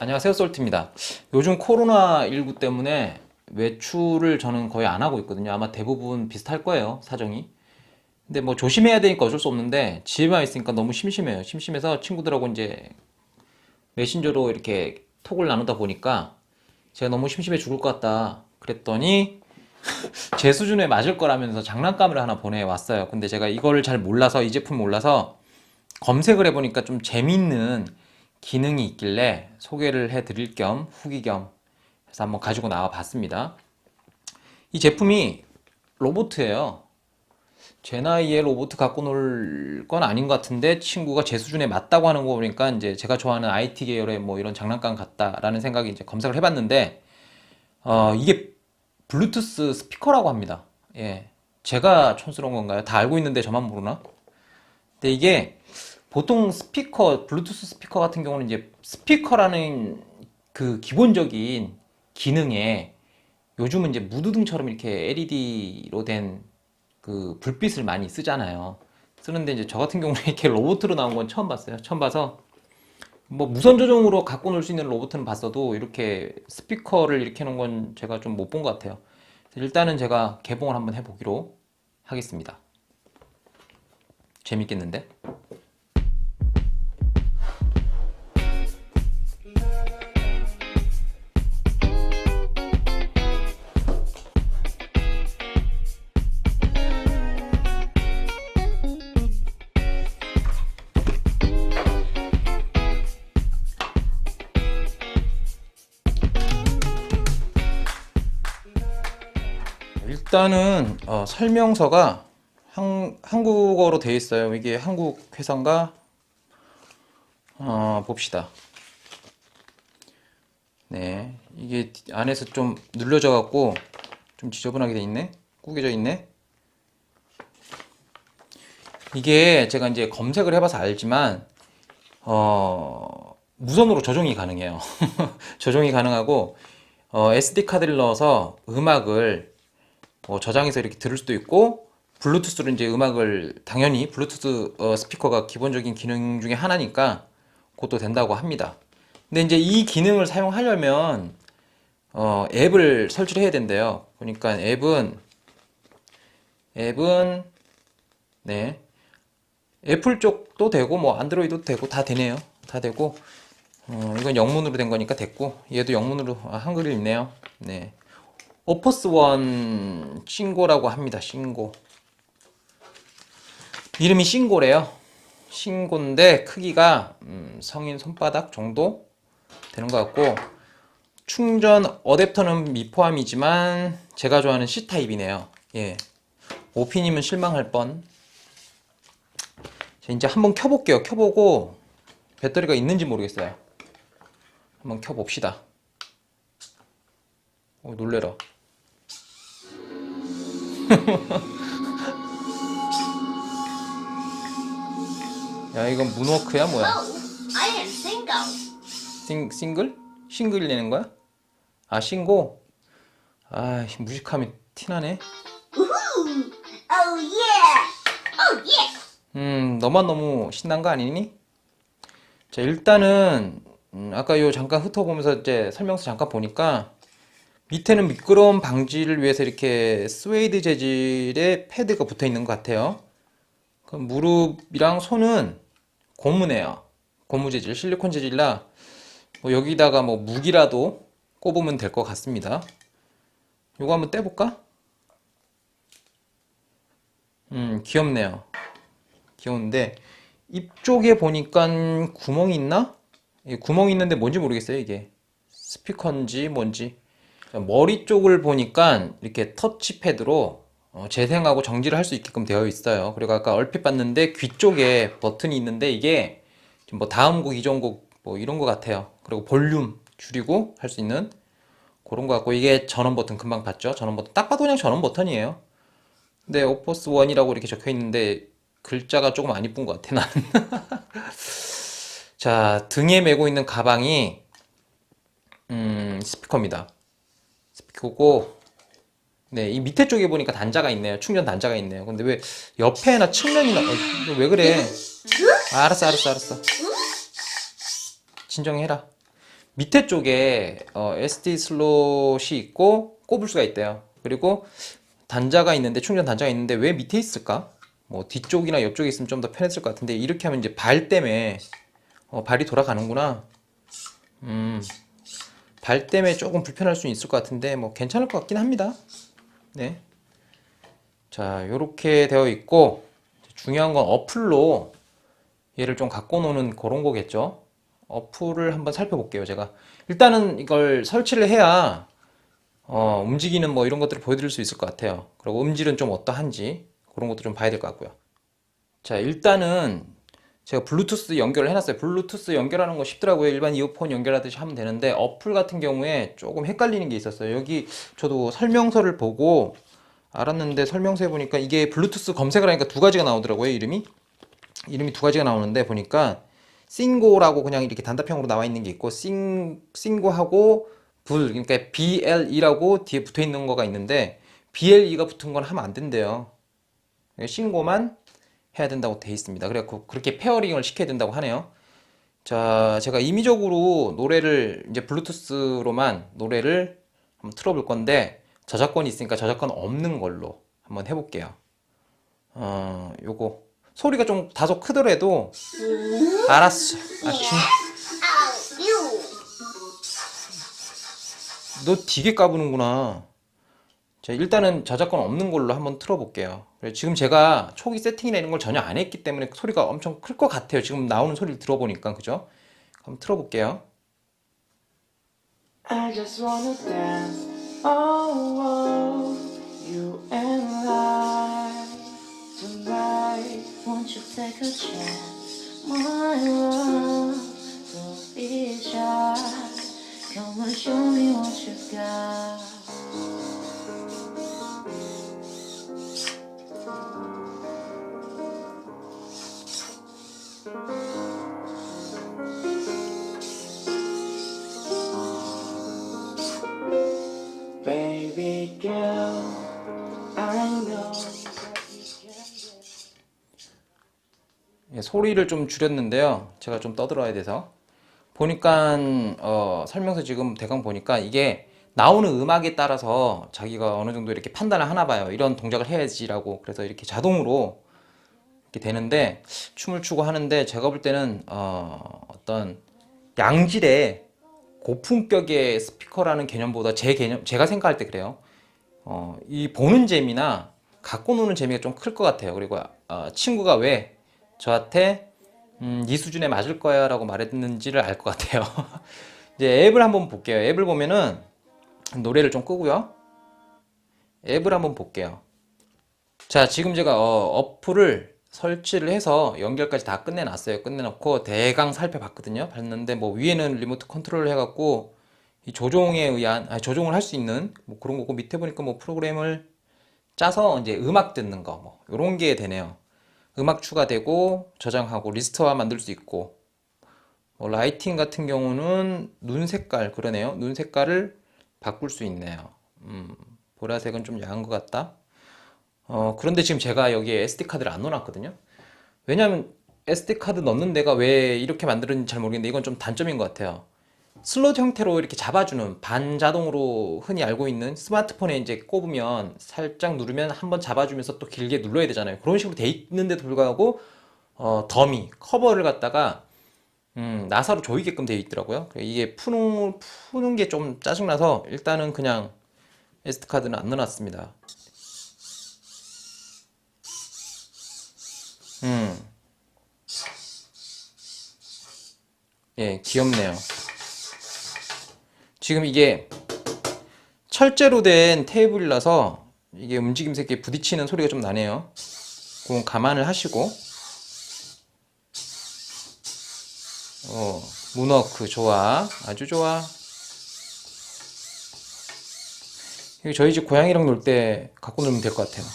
안녕하세요 솔트입니다. 요즘 코로나19 때문에 외출을 저는 거의 안 하고 있거든요. 아마 대부분 비슷할 거예요 사정이. 근데 뭐 조심해야 되니까 어쩔 수 없는데 집에만 있으니까 너무 심심해요. 심심해서 친구들하고 이제 메신저로 이렇게 톡을 나누다 보니까 제가 너무 심심해 죽을 것 같다 그랬더니 제 수준에 맞을 거라면서 장난감을 하나 보내왔어요. 근데 제가 이거를 잘 몰라서 이 제품 몰라서 검색을 해보니까 좀 재밌는 기능이 있길래 소개를 해드릴 겸 후기 겸 해서 한번 가지고 나와 봤습니다. 이 제품이 로보트예요. 제 나이에 로보트 갖고 놀 건 아닌 것 같은데 친구가 제 수준에 맞다고 하는 거 보니까 이제 제가 좋아하는 IT 계열의 뭐 이런 장난감 같다라는 생각이 이제 검색을 해봤는데 어 이게 블루투스 스피커라고 합니다. 예, 제가 촌스러운 건가요? 다 알고 있는데 저만 모르나? 근데 이게 보통 스피커, 블루투스 스피커 같은 경우는 이제 스피커라는 그 기본적인 기능에 요즘은 이제 무드등처럼 이렇게 LED로 된 그 불빛을 많이 쓰잖아요. 쓰는데 이제 저 같은 경우는 이렇게 로봇으로 나온 건 처음 봤어요. 처음 봐서 뭐 무선 조종으로 갖고 놀 수 있는 로봇은 봤어도 이렇게 스피커를 이렇게 놓은 건 제가 좀 못 본 것 같아요. 일단은 제가 개봉을 한번 해보기로 하겠습니다. 재밌겠는데? 일단은 어, 설명서가 한, 한국어로 되어 있어요. 이게 한국 회사인가? 어, 봅시다. 네, 이게 안에서 좀 눌려져 갖고 좀 지저분하게 돼 있네. 구겨져 있네. 이게 제가 이제 검색을 해봐서 알지만 어, 무선으로 조종이 가능해요. 조종이 가능하고 어, SD 카드를 넣어서 음악을 뭐 저장해서 이렇게 들을 수도 있고 블루투스로 이제 음악을 당연히 블루투스 어, 스피커가 기본적인 기능 중에 하나니까 그것도 된다고 합니다. 근데 이제 이 기능을 사용하려면 어, 앱을 설치를 해야 된대요. 보니까 앱은 앱은 네 애플 쪽도 되고 뭐 안드로이드도 되고 다 되네요. 다 되고 어, 이건 영문으로 된 거니까 됐고 얘도 영문으로 아, 한글이 있네요. 네. 오퍼스 원 싱고라고 합니다. 싱고. 이름이 싱고래요. 싱고인데 크기가 음, 성인 손바닥 정도 되는 것 같고 충전 어댑터는 미포함이지만 제가 좋아하는 C 타입이네요. 예. 오피님은 실망할 뻔. 자, 이제 한번 켜볼게요. 켜보고 배터리가 있는지 모르겠어요. 한번 켜봅시다. 오, 놀래라. 야, 이건 문워크야, 뭐야? Oh, I am single. 싱, 싱글? 싱글 내는 거야? 아, 신고? 아, 무식함이 티나네. Oh yeah! Oh yeah! 음, 너만 너무 신난 거 아니니? 자, 일단은, 음, 아까 요 잠깐 훑어보면서 이제 설명서 잠깐 보니까, 밑에는 미끄러움 방지를 위해서 이렇게 스웨이드 재질의 패드가 붙어 있는 것 같아요. 그 무릎이랑 손은 고무네요. 고무 재질, 실리콘 재질라, 뭐 여기다가 뭐 무기라도 꼽으면 될 것 같습니다. 요거 한번 떼볼까? 음, 귀엽네요. 귀여운데 입 쪽에 보니까 구멍이 있나? 이 구멍이 있는데 뭔지 모르겠어요 이게 스피커인지 뭔지 머리 쪽을 보니까 이렇게 터치패드로 어, 재생하고 정지를 할 수 있게끔 되어 있어요. 그리고 아까 얼핏 봤는데 귀 쪽에 버튼이 있는데 이게 뭐 다음 곡, 이전 곡 뭐 이런 것 같아요. 그리고 볼륨 줄이고 할 수 있는 그런 것 같고 이게 전원 버튼 금방 봤죠? 전원 버튼. 딱 봐도 그냥 전원 버튼이에요. 근데 오퍼스 원이라고 이렇게 적혀 있는데 글자가 조금 안 이쁜 것 같아 나는. 자 등에 메고 있는 가방이 음, 스피커입니다. 스피커고 네이 밑에 쪽에 보니까 단자가 있네요. 충전 단자가 있네요. 근데 왜 옆에나 측면이나 어, 왜 그래? 아, 알았어 알았어 알았어. 진정해라. 밑에 쪽에 어, SD 슬롯이 있고 꼽을 수가 있대요. 그리고 단자가 있는데 충전 단자가 있는데 왜 밑에 있을까? 뭐 뒤쪽이나 옆쪽에 있으면 좀 더 편했을 것 같은데 이렇게 하면 이제 발 때문에 어, 발이 돌아가는구나. 음, 발 때문에 조금 불편할 수 있을 것 같은데 뭐 괜찮을 것 같긴 합니다. 네. 자, 이렇게 되어 있고 중요한 건 어플로 얘를 좀 갖고 노는 그런 거겠죠. 어플을 한번 살펴볼게요, 제가. 일단은 이걸 설치를 해야 어, 움직이는 뭐 이런 것들을 보여드릴 수 있을 것 같아요. 그리고 음질은 좀 어떠한지 그런 것도 좀 봐야 될 것 같고요. 자, 일단은 제가 블루투스 연결을 해놨어요. 블루투스 연결하는 거 쉽더라고요. 일반 이어폰 연결하듯이 하면 되는데 어플 같은 경우에 조금 헷갈리는 게 있었어요. 여기 저도 설명서를 보고 알았는데 설명서에 보니까 이게 블루투스 검색을 하니까 두 가지가 나오더라고요. 이름이 이름이 두 가지가 나오는데 보니까 싱고라고 그냥 이렇게 단답형으로 나와 있는 게 있고 싱 싱고하고 불 그러니까 BLE라고 뒤에 붙어 있는 거가 있는데 BLE가 붙은 건 하면 안 된대요. 싱고만 해야 된다고 돼 있습니다. 그래갖고 그렇게 페어링을 시켜야 된다고 하네요. 자, 제가 임의적으로 노래를 이제 블루투스로만 노래를 한번 틀어볼 건데 저작권이 있으니까 저작권 없는 걸로 한번 해볼게요. 어, 요거 소리가 좀 다소 크더라도 알았어. 아, 진. 너 되게 까부는구나. 자, 일단은 저작권 없는 걸로 한번 틀어볼게요. 지금 제가 초기 세팅이나 이런 걸 전혀 안 했기 때문에 소리가 엄청 클 것 같아요. 지금 나오는 소리를 들어보니까, 그죠? 한번 틀어볼게요. I just wanna dance. Oh, oh, you and I tonight. Won't you take a chance, my love? 예, 소리를 좀 줄였는데요. 제가 좀 떠들어야 돼서. 보니까, 어, 설명서 지금 대강 보니까 이게 나오는 음악에 따라서 자기가 어느 정도 이렇게 판단을 하나 봐요. 이런 동작을 해야지라고. 그래서 이렇게 자동으로 이렇게 되는데, 춤을 추고 하는데, 제가 볼 때는, 어, 어떤 양질의 고품격의 스피커라는 개념보다 제 개념, 제가 생각할 때 그래요. 어, 이 보는 재미나 갖고 노는 재미가 좀 클 것 같아요. 그리고 어, 친구가 왜 저한테 음, 이 수준에 맞을 거야 라고 말했는지를 알 것 같아요. 이제 앱을 한번 볼게요. 앱을 보면은 노래를 좀 끄고요. 앱을 한번 볼게요. 자, 지금 제가 어, 어플을 설치를 해서 연결까지 다 끝내놨어요. 끝내놓고 대강 살펴봤거든요. 봤는데 뭐 위에는 리모트 컨트롤을 해갖고 이 조종에 의한 아니, 조종을 할 수 있는 뭐 그런 거고 밑에 보니까 뭐 프로그램을 짜서 이제 음악 듣는 거뭐 이런 게 되네요. 음악 추가되고 저장하고 리스트화 만들 수 있고 뭐 라이팅 같은 경우는 눈 색깔 그러네요. 눈 색깔을 바꿀 수 있네요. 음, 보라색은 좀 야한 것 같다. 어, 그런데 지금 제가 여기에 SD 카드를 안 넣어놨거든요. 왜냐하면 SD 카드 넣는 데가 왜 이렇게 만들었는지 잘 모르겠는데 이건 좀 단점인 것 같아요. 슬롯 형태로 이렇게 잡아주는 반자동으로 흔히 알고 있는 스마트폰에 이제 꼽으면 살짝 누르면 한번 잡아주면서 또 길게 눌러야 되잖아요. 그런 식으로 돼 있는데도 불구하고 어, 더미 커버를 갖다가 음, 나사로 조이게끔 되어 있더라고요. 이게 푸는 푸는 게 좀 짜증나서 일단은 그냥 SD 카드는 안 넣어놨습니다. 음. 예, 귀엽네요. 지금 이게 철제로 된 테이블이라서 이게 움직임새 이렇게 부딪히는 소리가 좀 나네요. 그건 감안을 하시고. 어, 문워크 좋아. 아주 좋아. 이거 저희 집 고양이랑 놀 때 갖고 놀면 될 것 같아요.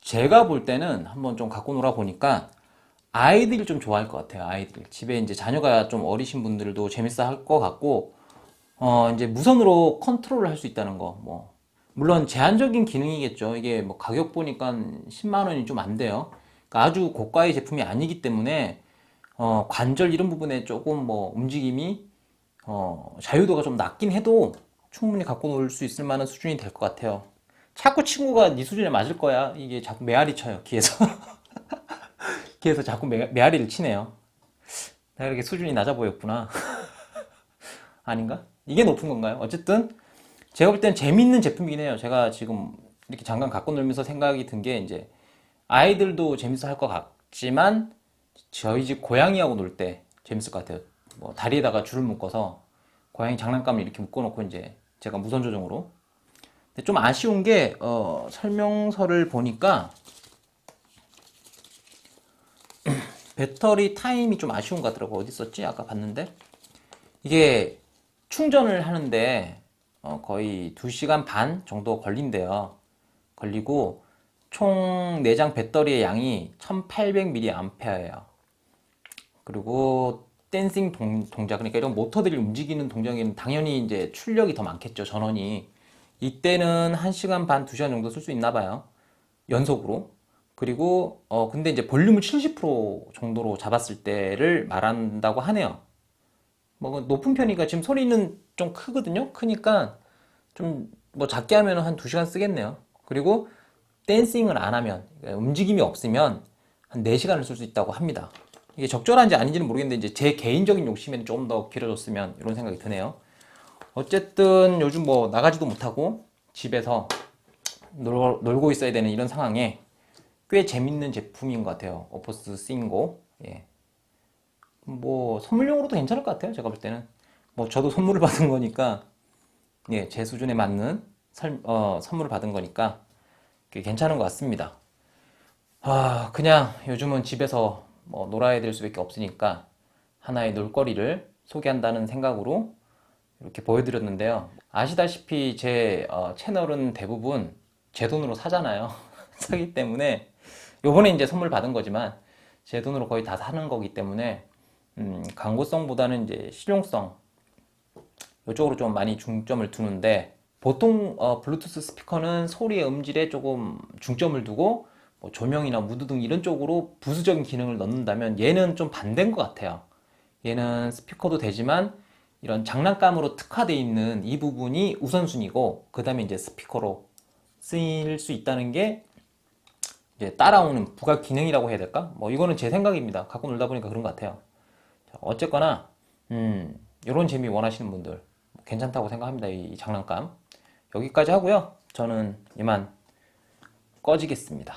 제가 볼 때는 한번 좀 갖고 놀아 보니까 아이들이 좀 좋아할 것 같아요. 아이들. 집에 이제 자녀가 좀 어리신 분들도 재밌어 할 것 같고, 어, 이제 무선으로 컨트롤을 할 수 있다는 거, 뭐. 물론 제한적인 기능이겠죠. 이게 뭐 가격 보니까 10만 원이 좀 안 돼요. 그러니까 아주 고가의 제품이 아니기 때문에, 어, 관절 이런 부분에 조금 뭐 움직임이 어, 자유도가 좀 낮긴 해도 충분히 갖고 놀 수 있을 만한 수준이 될 것 같아요. 자꾸 친구가 네 수준에 맞을 거야. 이게 자꾸 메아리 쳐요. 귀에서. 귀에서 자꾸 메, 메아리를 치네요. 내가 이렇게 수준이 낮아 보였구나. 아닌가? 이게 높은 건가요? 어쨌든 제가 볼땐 재밌는 제품이긴 해요. 제가 지금 이렇게 잠깐 갖고 놀면서 생각이 든 게 이제 아이들도 재밌어 할 것 같지만 저희 집 고양이하고 놀 때 재밌을 것 같아요. 뭐 다리에다가 줄을 묶어서 고양이 장난감을 이렇게 묶어놓고 이제 제가 무선 조정으로. 근데 좀 아쉬운 게 어, 설명서를 보니까 배터리 타임이 좀 아쉬운 것 같더라고. 어디 있었지? 아까 봤는데 이게 충전을 하는데 어, 거의 2시간 반 정도 걸린대요. 걸리고 총 내장 배터리의 양이 1800mAh예요. 그리고 댄싱 동, 동작 그러니까 이런 모터들이 움직이는 동작에는 당연히 이제 출력이 더 많겠죠 전원이 이때는 1시간 반 2시간 정도 쓸 수 있나 봐요 연속으로 그리고 어 근데 이제 볼륨을 70% 정도로 잡았을 때를 말한다고 하네요. 뭐 높은 편이니까 지금 소리는 좀 크거든요? 크니까 좀 뭐 작게 하면 한 2시간 쓰겠네요. 그리고 댄싱을 안 하면 그러니까 움직임이 없으면 한 4시간을 쓸 수 있다고 합니다. 이게 적절한지 아닌지는 모르겠는데 이제 제 개인적인 욕심에는 좀 더 길어졌으면 이런 생각이 드네요. 어쨌든 요즘 뭐 나가지도 못하고 집에서 놀, 놀고 있어야 되는 이런 상황에 꽤 재밌는 제품인 것 같아요. 오퍼스 싱고. 예. 뭐 선물용으로도 괜찮을 것 같아요. 제가 볼 때는 뭐 저도 선물을 받은 거니까 예, 제 수준에 맞는 설, 어, 선물을 받은 거니까 꽤 괜찮은 것 같습니다. 아, 그냥 요즘은 집에서 뭐 놀아야 될 수밖에 없으니까 하나의 놀거리를 소개한다는 생각으로 이렇게 보여드렸는데요. 아시다시피 제 어, 채널은 대부분 제 돈으로 사잖아요. 사기 때문에 요번에 이제 선물 받은 거지만 제 돈으로 거의 다 사는 거기 때문에 음, 광고성보다는 이제 실용성 이쪽으로 좀 많이 중점을 두는데 보통 어, 블루투스 스피커는 소리의 음질에 조금 중점을 두고 뭐 조명이나 무드 등 이런 쪽으로 부수적인 기능을 넣는다면 얘는 좀 반대인 것 같아요. 얘는 스피커도 되지만 이런 장난감으로 특화되어 있는 이 부분이 우선순위고 그 다음에 이제 스피커로 쓰일 수 있다는 게 이제 따라오는 부가 기능이라고 해야 될까? 뭐 이거는 제 생각입니다. 갖고 놀다 보니까 그런 것 같아요. 자, 어쨌거나 음, 이런 재미 원하시는 분들 괜찮다고 생각합니다. 이, 이 장난감 여기까지 하고요. 저는 이만 꺼지겠습니다.